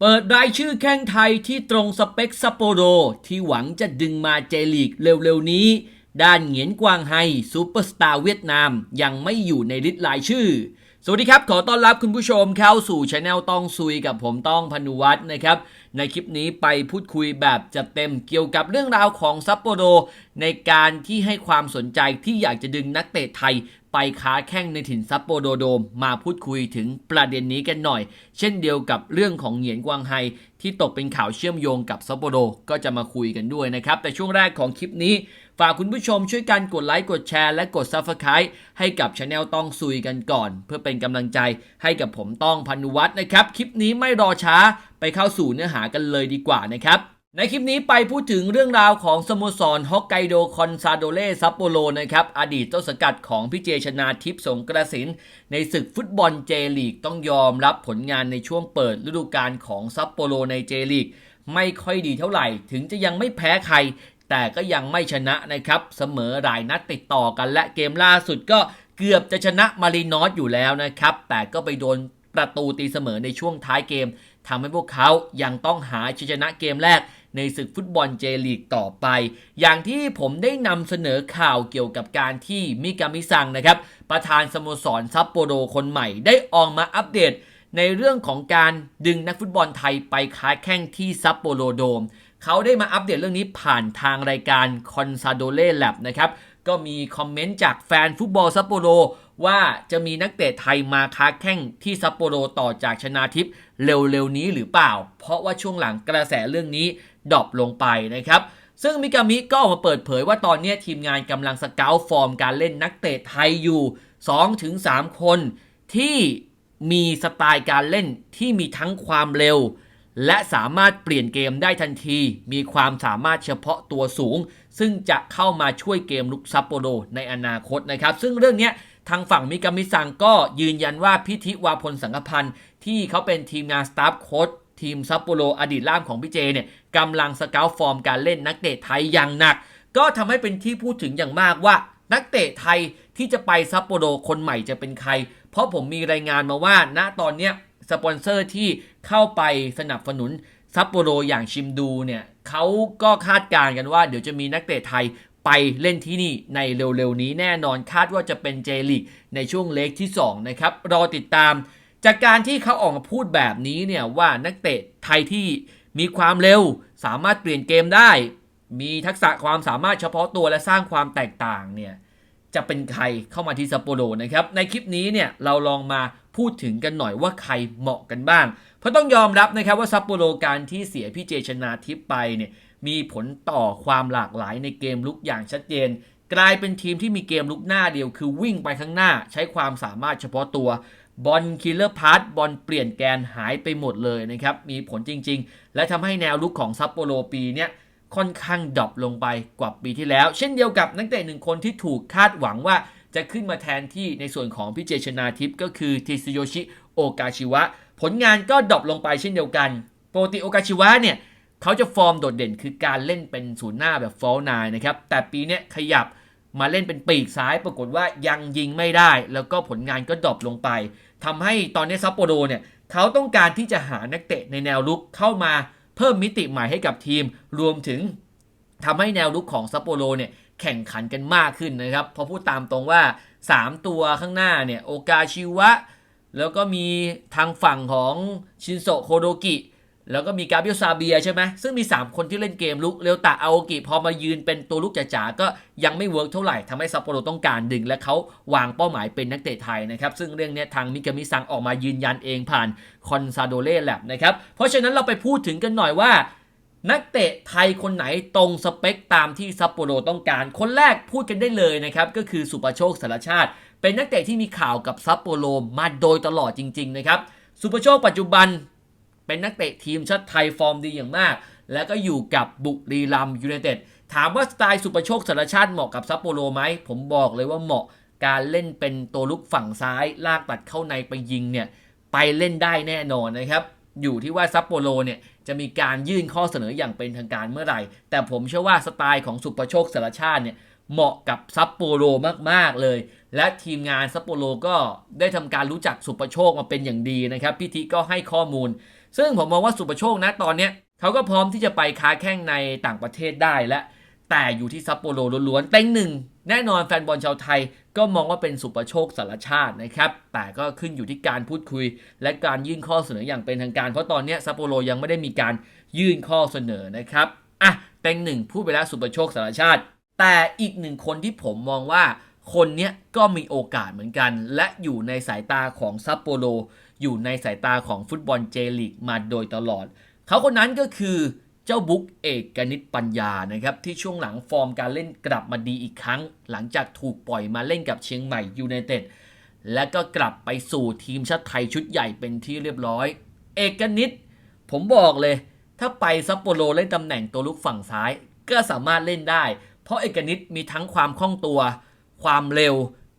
เปิดรายชื่อแข้งไทยที่ตรงสเปคซัปโปโร ที่หวังจะดึงมาเจลีกเร็วๆนี้ ด้านเหงียนกวางไฮซูเปอร์สตาร์เวียดนามยังไม่อยู่ในลิสต์รายชื่อ สวัสดีครับ ขอต้อนรับคุณผู้ชมเข้าสู่ช anel ต้องซุยกับผมต้องพนุวัฒน์นะครับ ในคลิปนี้ไปพูดคุยแบบจัดเต็มเกี่ยวกับเรื่องราวของซัปโปโร ในการที่ให้ความสนใจที่อยากจะดึงนักเตะไทยไปค้าแข้งในถิ่นซัปโปโรโดม มาพูดคุยถึงประเด็นนี้กันหน่อย เช่นเดียวกับเรื่องของเหงียนกวางไฮที่ตกเป็นข่าวเชื่อมโยงกับซัปโปโรก็จะมาคุยกันด้วยนะครับแต่ช่วงแรกของคลิปนี้ ฝากคุณผู้ชมช่วยกันกดไลค์กดแชร์และกด Subscribe ให้กับช anel ต้องซุยกันก่อน เพื่อเป็นกำลังใจให้กับผมต้องพันุวัฒน์นะครับ คลิปนี้ไม่รอช้าไปเข้าสู่เนื้อหากันเลยดีกว่านะครับในคลิปนี้ไปพูดถึงเรื่องราวของสโมสรฮอกไกโดคอนซาโดเล่ซัปโปโรนะครับอดีตต้นสังกัดของพี่เจชนาทิพย์สงกระสิน ในศึกฟุตบอลเจลีกต้องยอมรับผลงานในช่วงเปิดฤดูกาลของซัปโปโรในเจลีกไม่ค่อยดีเท่าไหร่ ถึงจะยังไม่แพ้ใคร แต่ก็ยังไม่ชนะนะครับ เสมอหลายนัดติดต่อกันและเกมล่าสุดก็เกือบจะชนะมารีนอสอยู่แล้วนะครับ แต่ก็ไปโดนประตูตีเสมอในช่วงท้ายเกมทำให้พวกเขายังต้องหาชัยชนะเกมแรกในศึกฟุตบอลเจลีกต่อไป อย่างที่ผมได้นำเสนอข่าวเกี่ยวกับการที่มิกามิซังนะครับ ประธานสโมสรซัปโปโรคนใหม่ได้ออกมาอัปเดต ในเรื่องของการดึงนักฟุตบอลไทยไปค้าแข่งที่ซัปโปโรโดม เขาได้มาอัปเดตเรื่องนี้ผ่านทางรายการคอนซาโดเล่แลบนะครับ ก็มีคอมเมนต์จากแฟนฟุตบอลซัปโปโรว่าจะมีนักเตะไทยมาค้าแข่งที่ซัปโปโรต่อจากชนาทิพย์เร็วๆนี้หรือเปล่า เพราะว่าช่วงหลังกระแสเรื่องนี้ดรอปลงไปนะครับ ซึ่งมิกามิก็ออกมาเปิดเผยว่าตอนนี้ทีมงานกำลังสเกลฟอร์มการเล่นนักเตะไทยอยู่ 2-3 คนที่มีสไตล์การเล่นที่มีทั้งความเร็ว และสามารถเปลี่ยนเกมได้ทันที มีความสามารถเฉพาะตัวสูง ซึ่งจะเข้ามาช่วยเกมลุกซัปโปโรในอนาคตนะครับ ซึ่งเรื่องนี้ทางฝั่งมิกามิซังก็ยืนยันว่าพิธิวาพลสังกพันธ์ที่เขาเป็นทีมงานสตาฟโค้ชทีมซัปโปโรอดีตล่ามของพี่เจเนี่ยกำลังสเกลฟอร์มการเล่นนักเตะไทยอย่างหนัก ก็ทำให้เป็นที่พูดถึงอย่างมากว่า นักเตะไทยที่จะไปซัปโปโรคนใหม่จะเป็นใคร เพราะผมมีรายงานมาว่าณตอนเนี้ย สปอนเซอร์ที่เข้าไปสนับสนุนซัปโปโรอย่างชิมดูเนี่ยเขาก็คาดการณ์กันว่า เดี๋ยวจะมีนักเตะไทยไปเล่นที่นี่ในเร็วๆนี้แน่นอนคาดว่าจะเป็นเจลิกในช่วงเล็กที่ 2 นะครับ รอติดตาม จากการที่เขาออกมาพูดแบบนี้เนี่ยว่านักเตะไทยที่มีความเร็วสามารถเปลี่ยนเกมได้ มีทักษะความสามารถเฉพาะตัวและสร้างความแตกต่างเนี่ย จะเป็นใครเข้ามาที่ซัปโปโรนะครับ ในคลิปนี้เนี่ยเราลองมาพูดถึงกันหน่อยว่าใครเหมาะกันบ้าง เพราะต้องยอมรับนะครับว่าซัปโปโรการที่เสียพี่เจชนาทิพไปเนี่ยมีผลต่อความหลากหลายในเกมลุกอย่างชัดเจน กลายเป็นทีมที่มีเกมลุกหน้าเดียว คือวิ่งไปข้างหน้าใช้ความสามารถเฉพาะตัวบอลคิลเลอร์พาร์ตบอลเปลี่ยนแกนหายไปหมดเลยนะครับ มีผลจริง ๆ และทำให้แนวลุกของซัปโปโรปีเนี้ย ค่อนข้างดรอปลงไปกว่าปีที่แล้ว เช่นเดียวกับนักเตะหนึ่งคนที่ถูกคาดหวังว่าจะขึ้นมาแทนที่ในส่วนของพี่เจชนาทิพย์ก็คือทิซุโยชิโอกาชิวะ ผลงานก็ดรอปลงไปเช่นเดียวกันโปกติโอกาชิวะเนี่ยเขาจะฟอร์มโดดเด่นคือการเล่นเป็นศูนย์หน้าแบบฟอลนายนะครับแต่ปีนี้ขยับมาเล่นเป็นปีกซ้ายปรากฏว่ายังยิงไม่ได้ แล้วก็ผลงานก็ดรอปลงไปทำให้ตอนนี้ซัปโปโรเนี่ยเขาต้องการที่จะหานักเตะในแนวลุกเข้ามา เพิ่มมิติใหม่ให้กับทีมรวมถึงทำให้แนวลุกของซัปโปโรเนี่ยแข่งขันกันมากขึ้นนะครับพอพูดตามตรงว่า 3 ตัวข้างหน้าเนี่ยโอกาชิวะ แล้วก็มีทางฝั่งของชินโซโคโดกิ แล้วก็มีกาเบรียลซาเบียใช่ไหมซึ่งมี 3 คนที่เล่นเกมลุกเรวตะอาโอกิพอมายืนเป็นตัวลุกจ๋าๆก็ยังไม่เวิร์กเท่าไหร่ทำให้ซัปโปโรต้องการดึง และเขาวางเป้าหมายเป็นนักเตะไทยนะครับ ซึ่งเรื่องนี้ทางมิกามิซังออกมายืนยันเองผ่านคอนซาโดเล่แลบนะครับ เพราะฉะนั้นเราไปพูดถึงกันหน่อยว่า นักเตะไทยคนไหนตรงสเปคตามที่ซัปโปโรต้องการ คนแรกพูดกันได้เลยนะครับก็คือสุปโชคสารชาติ เป็นนักเตะที่มีข่าวกับซัปโปโรมาโดยตลอดจริง ๆ นะครับสุปโชคปัจจุบัน เป็นนักเตะทีมชาติไทยฟอร์มดีอย่างมาก แล้วก็อยู่กับบุรีรัมยูไนเต็ดถามว่าสไตล์สุประโชคสารชาติเหมาะกับซัปโปโรไหม ผมบอกเลยว่าเหมาะการเล่นเป็นตัวลุกฝั่งซ้าย ลากตัดเข้าในไปยิงเนี่ยไปเล่นได้แน่นอนนะครับ อยู่ที่ว่าซัปโปโรเนี่ยจะมีการยื่นข้อเสนออย่างเป็นทางการเมื่อไหร่ แต่ผมเชื่อว่าสไตล์ของสุประโชคสารชาติเนี่ยเหมาะกับซัปโปโรมากๆเลย และทีมงานซัปโปโรก็ได้ทำการรู้จักสุประโชคมาเป็นอย่างดีนะครับพี่ทิก็ให้ข้อมูล ซึ่งผมมองว่าสุประโชคนะตอนเนี้ยเขาก็พร้อมที่จะไปค้าแข้งในต่างประเทศได้และ แต่อยู่ที่ซัปโปโรล้วนๆเต็งหนึ่งแน่นอนแฟนบอลชาวไทยก็มองว่าเป็นสุประโชคสารชาตินะครับ แต่ก็ขึ้นอยู่ที่การพูดคุย และการยื่นข้อเสนออย่างเป็นทางการ เพราะตอนนี้ซัปโปโรยังไม่ได้มีการยื่นข้อเสนอนะครับอะเต็งหนึ่งพูดไปแล้วสุประโชคสารชาติ แต่อีกหนึ่งคนที่ผมมองว่าคนเนี้ยก็มีโอกาสเหมือนกัน และอยู่ในสายตาของซัปโปโร อยู่ในสายตาของฟุตบอลเจลีกมาโดยตลอด เขาคนนั้นก็คือเจ้าบุ๊กเอกกนิษฐ์ปัญญานะครับที่ช่วงหลังฟอร์มการเล่นกลับมาดีอีกครั้ง หลังจากถูกปล่อยมาเล่นกับเชียงใหม่ยูไนเต็ดและก็กลับไปสู่ทีมชาติไทยชุดใหญ่เป็นที่เรียบร้อย เอกนิษฐ์ผมบอกเลย ถ้าไปซัปโปโรเล่นตำแหน่งตัวลุกฝั่งซ้าย ก็สามารถเล่นได้ เพราะเอกนิษฐ์มีทั้งความคล่องตัว ความเร็ว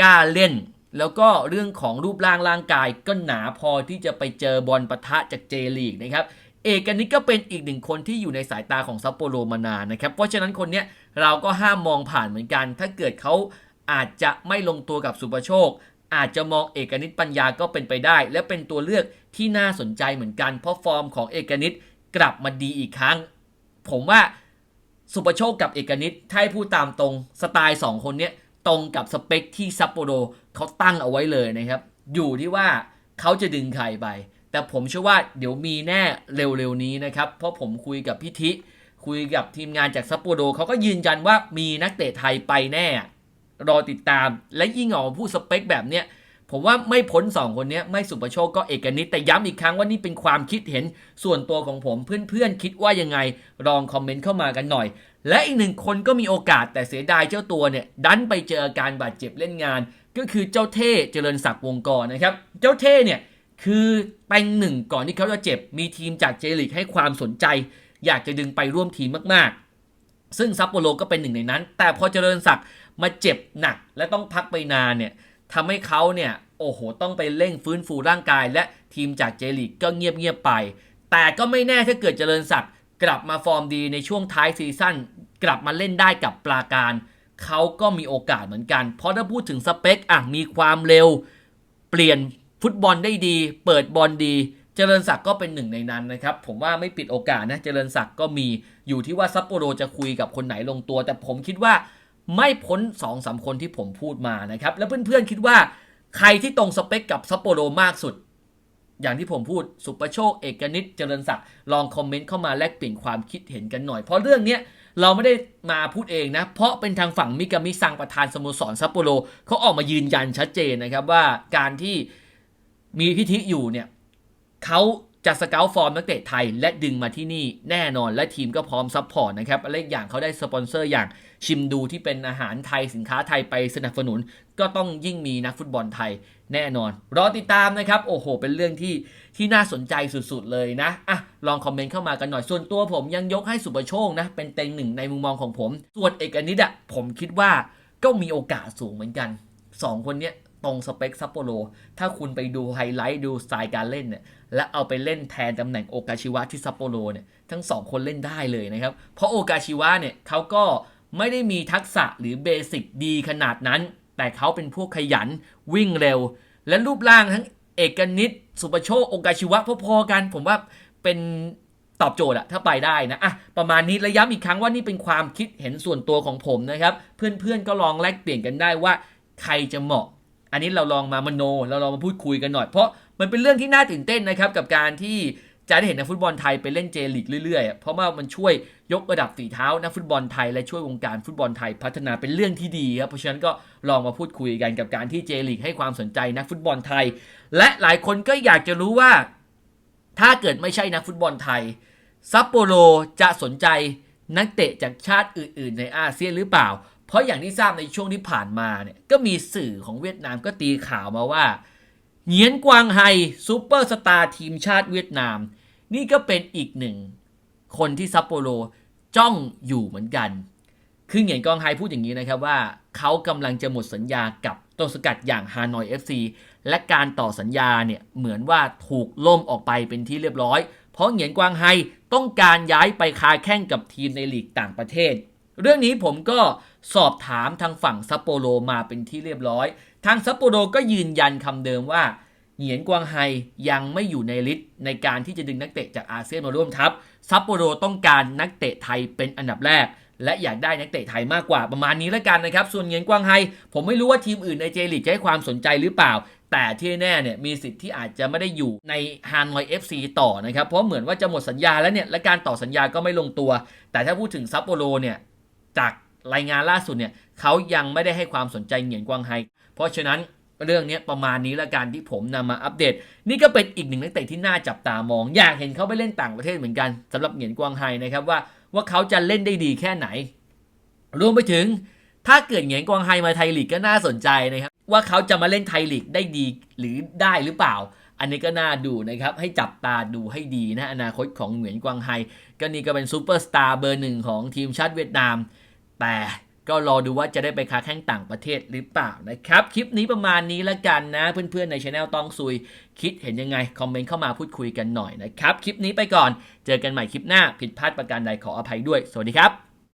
กล้าเล่น แล้วก็เรื่องของรูปร่างร่างกายก็หนาพอที่จะไปเจอบอลปะทะจากเจลีกนะครับ เอกนิตก็เป็นอีกหนึ่งคนที่อยู่ในสายตาของซัปโปโรมานานนะครับ เพราะฉะนั้นคนเนี้ยเราก็ห้ามมองผ่านเหมือนกัน ถ้าเกิดเขาอาจจะไม่ลงตัวกับสุปโชค อาจจะมองเอกนิตปัญญาก็เป็นไปได้ และเป็นตัวเลือกที่น่าสนใจเหมือนกัน เพราะฟอร์มของเอกนิตกลับมาดีอีกครั้ง ผมว่าสุปโชคกับเอกนิตถ้าให้พูดตามตรงสไตล์ 2 คนเนี้ย ตรงกับสเปคที่ซัปโปโรเขาตั้งเอาไว้เลยนะครับ อยู่ที่ว่าเขาจะดึงใครไป แต่ผมเชื่อว่าเดี๋ยวมีแน่เร็วๆนี้นะครับ เพราะผมคุยกับพิธิคุยกับทีมงานจากซัปโปโรเขาก็ยืนยันว่ามีนักเตะไทยไปแน่ รอติดตามและยิ่งออกมาพูดสเปคแบบเนี้ย ผมว่าไม่พ้น2คนนี้ไม่สุประโชคก็เอกนิตแต่ย้ำอีกครั้งว่านี่เป็นความคิดเห็นส่วนตัวของผมเพื่อนๆคิดว่ายังไงลองคอมเมนต์เข้ามากันหน่อย และอีกหนึ่งคนก็มีโอกาสแต่เสียดายเจ้าตัวเนี่ย ดันไปเจออาการบาดเจ็บเล่นงาน ก็คือเจ้าเท่เจริญศักดิ์วงกรนะครับ เจ้าเท่เนี่ยคือแปงหนึ่งก่อนที่เขาจะเจ็บมีทีมจากเจลิกให้ความสนใจ อยากจะดึงไปร่วมทีมมากๆ ซึ่งซัปโปโรก็เป็นหนึ่งในนั้น แต่พอเจริญศักดิ์มาเจ็บหนัก และต้องพักไปนานเนี่ย ทำให้เขาเนี่ยโอ้โหต้องไปเร่งฟื้นฟูร่างกาย และทีมจากเจลิกก็เงียบๆไป แต่ก็ไม่แน่ถ้าเกิดเจริญศักดิ์กลับมาฟอร์มดีในช่วงท้ายซีซั่นกลับมาเล่นได้กับปราการ เขาก็มีโอกาสเหมือนกัน เพราะถ้าพูดถึงสเปคอะมีความเร็ว เปลี่ยนฟุตบอลได้ดี เปิดบอลดีเจริญศักดิ์ก็เป็นหนึ่งในนั้นนะครับ ผมว่าไม่ปิดโอกาสนะ เจริญศักดิ์ก็มีอยู่ที่ว่าซัปโปโรจะคุยกับคนไหนลงตัว แต่ผมคิดว่า ไม่พ้น2อสาคนที่ผมพูดมานะครับ แล้วเพื่อนๆคิดว่าใครที่ตรงสเปคกับซัปโปโรมากสุด อย่างที่ผมพูดสุประโชคเอกนิตเจริญศักดิ์ลองคอมเมนต์เข้ามาแลกเปลี่ยนความคิดเห็นกันหน่อย เพราะเรื่องเนี้ยเราไม่ได้มาพูดเองนะ เพราะเป็นทางฝั่งมิกามิซังประธานสโมสรซัปโปโรเขาออกมายืนยันชัดเจนนะครับว่าการที่มีพิธีอยู่เนี่ยเขา จะสเกลฟอร์มนักเตะไทยและดึงมาที่นี่แน่นอนและทีมก็พร้อมซัพพอร์ตนะครับและอีกอย่างเขาได้สปอนเซอร์อย่างชิมดูที่เป็นอาหารไทยสินค้าไทยไปสนับสนุน ก็ต้องยิ่งมีนักฟุตบอลไทยแน่นอน รอติดตามนะครับ โอ้โห เป็นเรื่องที่ที่น่าสนใจสุดๆเลยนะอะลองคอมเมนต์เข้ามากันหน่อย ส่วนตัวผมยังยกให้สุประโชคนะ เป็นเต็งหนึ่งในมุมมองของผม ส่วนเอกนิดอะผมคิดว่าก็มีโอกาสสูงเหมือนกันสองคนเนี้ย ตรงสเปคซัปโปโร ถ้าคุณไปดูไฮไลท์ดูสไตล์การเล่นเนี่ย และเอาไปเล่นแทนตำแหน่งโอกาชิวะที่ซัปโปโรเนี่ย ทั้งสองคนเล่นได้เลยนะครับ เพราะโอกาชิวะเนี่ยเขาก็ไม่ได้มีทักษะหรือเบสิกดีขนาดนั้น แต่เขาเป็นพวกขยันวิ่งเร็ว และรูปร่างทั้งเอกนิตสุปโชคโอกาชิวะพอๆกัน ผมว่าเป็นตอบโจทย์อะถ้าไปได้นะอะประมาณนี้และย้ำอีกครั้งว่านี่เป็นความคิดเห็นส่วนตัวของผมนะครับ เพื่อนๆก็ลองแลกเปลี่ยนกันได้ว่า ใครจะเหมาะ อันนี้เราลองมามโน เราลองมาพูดคุยกันหน่อย เพราะมันเป็นเรื่องที่น่าตื่นเต้นนะครับกับการที่จะได้เห็นนักฟุตบอลไทยไปเล่นเจลีกเรื่อยๆ เพราะว่ามันช่วยยกระดับฝีเท้านักฟุตบอลไทยและช่วยวงการฟุตบอลไทยพัฒนาเป็นเรื่องที่ดีครับ เพราะฉะนั้นก็ลองมาพูดคุยกันกับการที่เจลีกให้ความสนใจนักฟุตบอลไทย และหลายคนก็อยากจะรู้ว่า ถ้าเกิดไม่ใช่นักฟุตบอลไทยซัปโปโรจะสนใจนักเตะจากชาติอื่น ๆ ในอาเซียนหรือเปล่า เพราะอย่างที่ทราบในช่วงที่ผ่านมาเนี่ยก็มีสื่อของเวียดนามก็ตีข่าวมาว่าเหงียนกวางไฮซูเปอร์สตาร์ทีมชาติเวียดนาม นี่ก็เป็นอีกหนึ่งคนที่ซัปโปโรจ้องอยู่เหมือนกัน คือเหงียนกวางไฮพูดอย่างนี้นะครับว่าเขากำลังจะหมดสัญญากับตัวสกัดอย่างฮานอย FC และการต่อสัญญาเนี่ยเหมือนว่าถูกล่มออกไปเป็นที่เรียบร้อย เพราะเหงียนกวางไฮต้องการย้ายไปคาแข่งกับทีมในลีกต่างประเทศ เรื่องนี้ผมก็สอบถามทางฝั่งซัปโปโรมาเป็นที่เรียบร้อย ทางซัปโปโรก็ยืนยันคำเดิมว่า เหงียนกวางไฮยังไม่อยู่ในลิสต์ในการที่จะดึงนักเตะจากอาเซียนมาร่วมทัพซัปโปโรต้องการนักเตะไทยเป็นอันดับแรก และอยากได้นักเตะไทยมากกว่าประมาณนี้แล้วกันนะครับ ส่วนเหงียนกวางไฮผมไม่รู้ว่าทีมอื่นในเจลีกจะให้ความสนใจหรือเปล่า แต่ที่แน่เนี่ยมีสิทธิ์ที่อาจจะไม่ได้อยู่ในฮานอย FC ต่อนะครับเพราะเหมือนว่าจะหมดสัญญาแล้วเนี่ยและการต่อสัญญาก็ไม่ลงตัว แต่ถ้าพูดถึงซัปโปโรเนี่ย จากรายงานล่าสุดเนี่ยเขายังไม่ได้ให้ความสนใจเหงียนกวางไฮ เพราะฉะนั้นเรื่องนี้ประมาณนี้ละกันที่ผมนำมาอัปเดต นี่ก็เป็นอีกหนึ่งนักเตะที่น่าจับตามอง อยากเห็นเขาไปเล่นต่างประเทศเหมือนกันสำหรับเหงียนกวางไฮนะครับว่าว่าเขาจะเล่นได้ดีแค่ไหน รวมไปถึง ถ้าเกิดเหงียนกวางไฮมาไทยลีกก็น่าสนใจนะครับว่าเขาจะมาเล่นไทยลีกได้ดีหรือได้หรือเปล่า อันนี้ก็น่าดูนะครับ ให้จับตาดูให้ดีนะอนาคตของเหงียนกวางไฮก็นี่ก็เป็นซูเปอร์สตาร์เบอร์หนึ่งของทีมชาติเวียดนาม แต่ก็รอดูว่าจะได้ไปค้าแข่งต่างประเทศหรือเปล่านะครับ คลิปนี้ประมาณนี้ละกันนะ เพื่อนๆในช anel ต้องซุย คิดเห็นยังไง คอมเมนต์เข้ามาพูดคุยกันหน่อยนะครับ คลิปนี้ไปก่อน เจอกันใหม่คลิปหน้าผิดพลาดประการใดขออภัยด้วย สวัสดีครับ